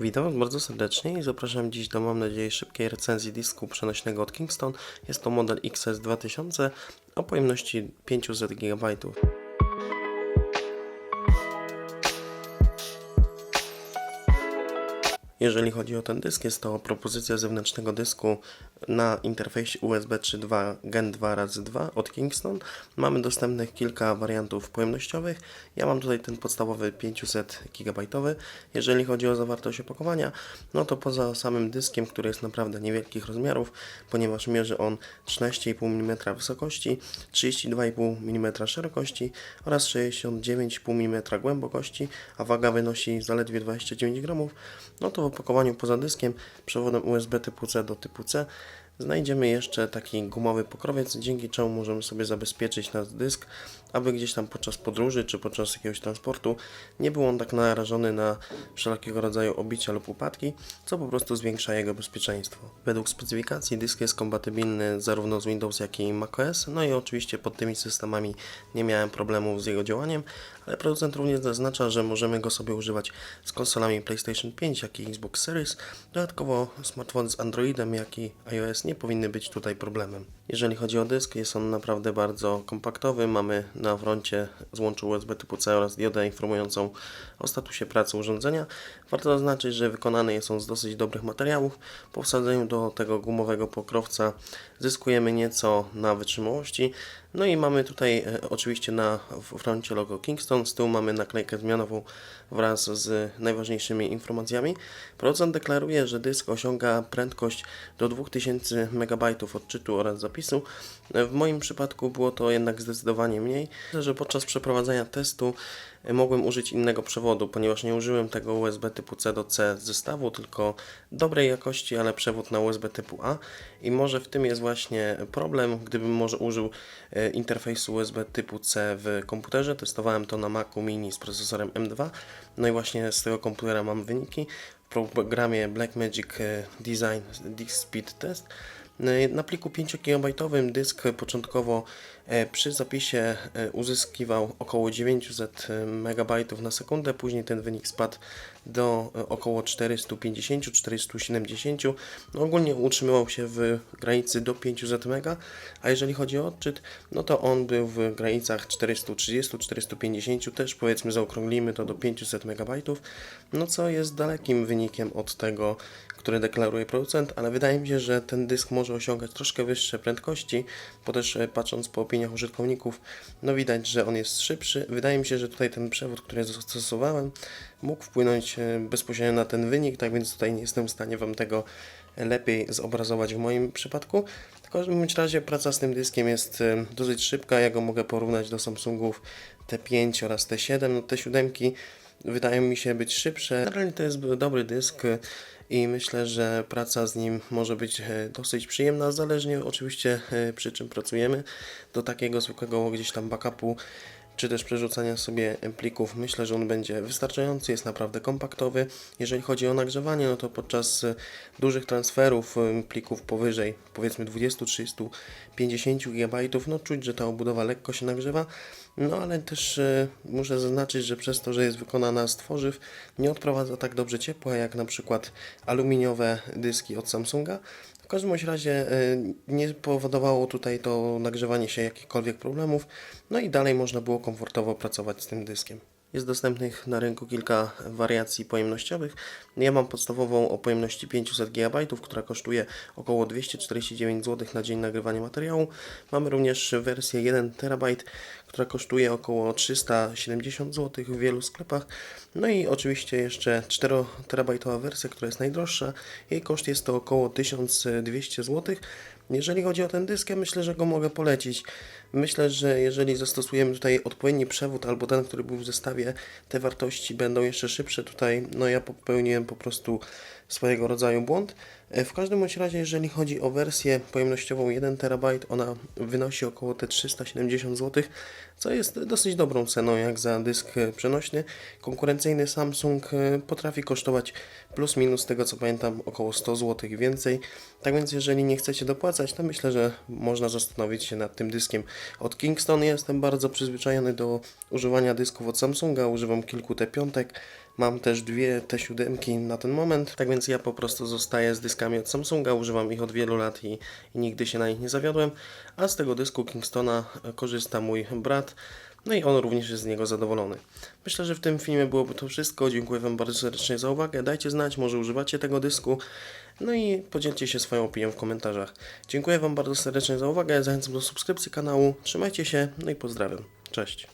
Witam Was bardzo serdecznie i zapraszam dziś do, mam nadzieję, szybkiej recenzji dysku przenośnego od Kingston. Jest to model XS2000 o pojemności 500 GB. Jeżeli chodzi o ten dysk, jest to propozycja zewnętrznego dysku na interfejsie USB 3.2 Gen 2 razy 2 od Kingston. Mamy dostępnych kilka wariantów pojemnościowych. Ja mam tutaj ten podstawowy 500 GB. Jeżeli chodzi o zawartość opakowania, no to poza samym dyskiem, który jest naprawdę niewielkich rozmiarów, ponieważ mierzy on 13,5 mm wysokości, 32,5 mm szerokości oraz 69,5 mm głębokości, a waga wynosi zaledwie 29 gramów, no to w opakowaniu poza dyskiem przewodem USB typu C do typu C znajdziemy jeszcze taki gumowy pokrowiec, dzięki czemu możemy sobie zabezpieczyć nasz dysk, aby gdzieś tam podczas podróży czy podczas jakiegoś transportu nie był on tak narażony na wszelkiego rodzaju obicia lub upadki, co po prostu zwiększa jego bezpieczeństwo. Według specyfikacji dysk jest kompatybilny zarówno z Windows jak i macOS, no i oczywiście pod tymi systemami nie miałem problemów z jego działaniem, ale producent również zaznacza, że możemy go sobie używać z konsolami PlayStation 5, jak i Xbox Series. Dodatkowo smartfony z Androidem, jak i iOS nie powinny być tutaj problemem. Jeżeli chodzi o dysk, jest on naprawdę bardzo kompaktowy. Mamy na froncie złącze USB typu C oraz diodę informującą o statusie pracy urządzenia. Warto zaznaczyć, że wykonany jest on z dosyć dobrych materiałów. Po wsadzeniu do tego gumowego pokrowca zyskujemy nieco na wytrzymałości. No i mamy tutaj e, oczywiście na froncie logo Kingston, z tyłu mamy naklejkę zmianową wraz z najważniejszymi informacjami. Producent deklaruje, że dysk osiąga prędkość do 2000 MB odczytu oraz zapisu. W moim przypadku było to jednak zdecydowanie mniej, że podczas przeprowadzania testu e, mogłem użyć innego przewodu, ponieważ nie użyłem tego USB typu C do C zestawu, tylko dobrej jakości, ale przewód na USB typu A. I może w tym jest właśnie problem, gdybym może użył e, interfejsu USB typu C w komputerze, testowałem to na Macu Mini z procesorem M2, no i właśnie z tego komputera mam wyniki. W programie Blackmagic e, Design Disk Speed Test. E, Na pliku 5 GB dysk początkowo e, przy zapisie e, uzyskiwał około 900 MB na sekundę, później ten wynik spadł do e, około 450-470. No ogólnie utrzymywał się w granicy do 500 MB, a jeżeli chodzi o odczyt, no to on był w granicach 430-450, też powiedzmy zaokrąglimy to do 500 MB, no co jest dalekim wynikiem od tego, który deklaruje producent, ale wydaje mi się, że ten dysk może osiągać troszkę wyższe prędkości, bo też e, patrząc po opiniach użytkowników, no widać, że on jest szybszy. Wydaje mi się, że tutaj ten przewód, który zastosowałem, mógł wpłynąć e, bezpośrednio na ten wynik, tak więc tutaj nie jestem w stanie Wam tego lepiej zobrazować w moim przypadku. W każdym razie praca z tym dyskiem jest e, dosyć szybka, ja go mogę porównać do Samsungów T5 oraz T7. No, te siódemki wydają mi się być szybsze. Generalnie to jest dobry dysk i myślę, że praca z nim może być e, dosyć przyjemna, zależnie oczywiście e, przy czym pracujemy. Do takiego zwykłego gdzieś tam backupu czy też przerzucania sobie plików, myślę, że on będzie wystarczający, jest naprawdę kompaktowy. Jeżeli chodzi o nagrzewanie, no to podczas e, dużych transferów e, plików powyżej powiedzmy 20, 30, 50 GB, no czuć, że ta obudowa lekko się nagrzewa. No ale też e, muszę zaznaczyć, że przez to, że jest wykonana z tworzyw, nie odprowadza tak dobrze ciepła jak na przykład aluminiowe dyski od Samsunga. W każdym razie y, nie powodowało tutaj to nagrzewanie się jakichkolwiek problemów, no i dalej można było komfortowo pracować z tym dyskiem. Jest dostępnych na rynku kilka wariacji pojemnościowych. Ja mam podstawową o pojemności 500 GB, która kosztuje około 249 zł na dzień nagrywania materiału. Mamy również wersję 1 TB, która kosztuje około 370 zł w wielu sklepach. No i oczywiście jeszcze 4 terabajtowa wersja, która jest najdroższa. Jej koszt jest to około 1200 zł. Jeżeli chodzi o ten dysk, ja myślę, że go mogę polecić. Myślę, że jeżeli zastosujemy tutaj odpowiedni przewód albo ten, który był w zestawie, te wartości będą jeszcze szybsze. Tutaj no ja popełniłem po prostu swojego rodzaju błąd. E, W każdym bądź razie, jeżeli chodzi o wersję pojemnościową 1 TB, ona wynosi około te 370 zł, co jest dosyć dobrą ceną jak za dysk e, przenośny. Konkurencyjny Samsung e, potrafi kosztować plus minus tego co pamiętam około 100 zł więcej. Tak więc jeżeli nie chcecie dopłacać, to myślę, że można zastanowić się nad tym dyskiem od Kingston. Ja jestem bardzo przyzwyczajony do używania dysków od Samsunga, używam kilku T5, Mam też dwie T7 na ten moment, tak więc ja po prostu zostaję z dyskami od Samsunga, używam ich od wielu lat i, i nigdy się na nich nie zawiodłem, a z tego dysku Kingstona e, korzysta mój brat, no i on również jest z niego zadowolony. Myślę, że w tym filmie byłoby to wszystko. Dziękuję Wam bardzo serdecznie za uwagę. Dajcie znać, może używacie tego dysku. No i podzielcie się swoją opinią w komentarzach. Dziękuję Wam bardzo serdecznie za uwagę. Zachęcam do subskrypcji kanału. Trzymajcie się, no i pozdrawiam. Cześć.